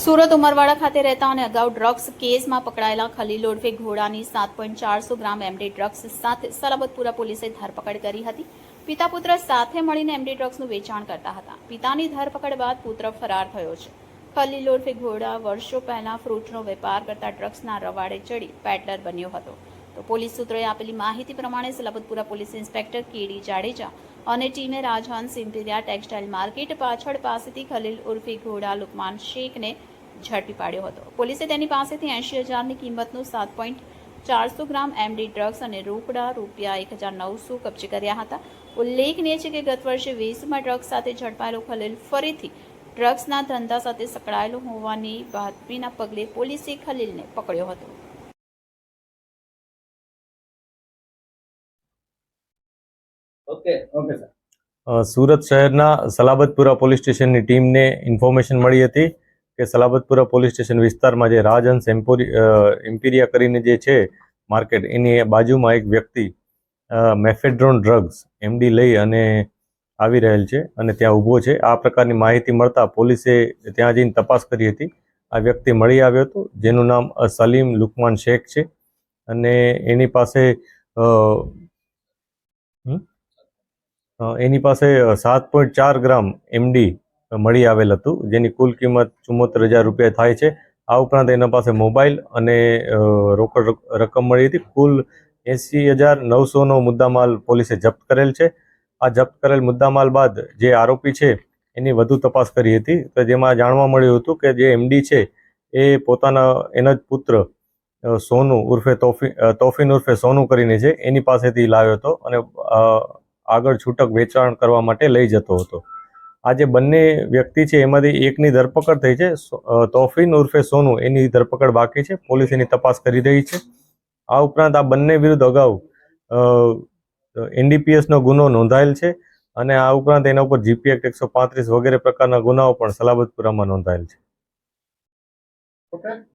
સુરત ઉમરવાડા ખાતે રહેતા અને અગાઉ ડ્રગ્સ કેસમાં પકડાયેલા ખલીલ ઓળફે ઘોડાની સાત પોઈન્ટ ચારસો ગ્રામ એમડી ડ્રગ્સ સાથે સલાબતપુરા પોલીસે ધરપકડ કરી હતી. પિતા પુત્ર સાથે મળીને એમડી ડ્રગ્સનું વેચાણ કરતા હતા. પિતાની ધરપકડ બાદ પુત્ર ફરાર થયો છે. ખલીલ ઓળફે ઘોડા વર્ષો પહેલા ફ્રૂટનો વેપાર કરતા ડ્રગ્સના રવાડે ચડી પેડલર બન્યો હતો. તો પોલીસ સૂત્રોએ આપેલી માહિતી પ્રમાણે Salabatpura police inspector KD Jadeja અને ટીમે રાજહંસ ઇમ્પિરિયા ટેક્સટાઇલ માર્કેટ પાછળ પાસેથી ખલીલ ઉર્ફે ઘોડા લુકમાન શેખને ઝડપી પાડ્યો હતો. પોલીસે તેની પાસેથી એંશી હજારની કિંમતનું સાત પોઈન્ટ ચારસો ગ્રામ એમડી ડ્રગ્સ અને રોકડા રૂપિયા એક હજાર નવસો કબજે કર્યા હતા. ઉલ્લેખનીય છે કે ગત વર્ષે વેસમાં ડ્રગ્સ સાથે ઝડપાયેલો ખલીલ ફરીથી ડ્રગ્સના ધંધા સાથે સંકળાયેલો હોવાની બાતમીના પગલે પોલીસે ખલીલને પકડ્યો હતો. ઓકે ઓકે સર સુરત શહેરના સલાબતપુરા પોલીસ સ્ટેશનની ટીમને ઇન્ફોર્મેશન મળી હતી કે સલાબતપુરા પોલીસ સ્ટેશન વિસ્તારમાં જે રાજહંસ એમ્પોરી એમ્પિરિયા કરીને જે છે માર્કેટ, એની બાજુમાં એક વ્યક્તિ મેફેડ્રોન ડ્રગ્સ, એમડી લઈ અને આવી રહેલ છે અને ત્યાં ઊભો છે. આ પ્રકારની માહિતી મળતા પોલીસે ત્યાં જઈને તપાસ કરી હતી. આ વ્યક્તિ મળી આવ્યો હતો, જેનું નામ સલીમ લુકમાન શેખ છે અને એની પાસે એની પાસે સાત પોઈન્ટ ચાર ગ્રામ એમડી મળી આવેલ હતું, જેની કુલ કિંમત ચુમ્મોતેર હજાર રૂપિયા થાય છે. આ ઉપરાંત એના પાસે મોબાઈલ અને રોકડ રક- રકમ મળી હતી. કુલ એંસી હજાર નવસોનો મુદ્દામાલ પોલીસે જપ્ત કરેલ છે. આ જપ્ત કરેલ મુદ્દામાલ બાદ જે આરોપી છે, એની વધુ તપાસ કરી હતી. તો જેમાં જાણવા મળ્યું હતું કે જે એમડી છે, એ પોતાના, એના જ પુત્ર સોનું ઉર્ફે તોફી તોફીન ઉર્ફે સોનુ કરીને છે, એની પાસેથી લાવ્યો હતો. અને આગળ છૂટક વેચાણ કરવા માટે લઈ જતો હતો. આ જે બંને વ્યક્તિ છે, એમાંથી એકની ધરપકડ થઈ છે. તોફીન ઉર્ફે સોનુ, એની ધરપકડ બાકી છે. પોલીસ એની તપાસ કરી રહી છે. આ ઉપરાંત આ બંને વિરુદ્ધ અગાઉ એનડીપીએસનો ગુનો નોંધાયેલ છે અને આ ઉપરાંત એના ઉપર જીપી એક્ટ એકસો પાંત્રીસ વગેરે પ્રકારના ગુનાઓ પણ સલાબતપુરામાં નોંધાયેલ છે.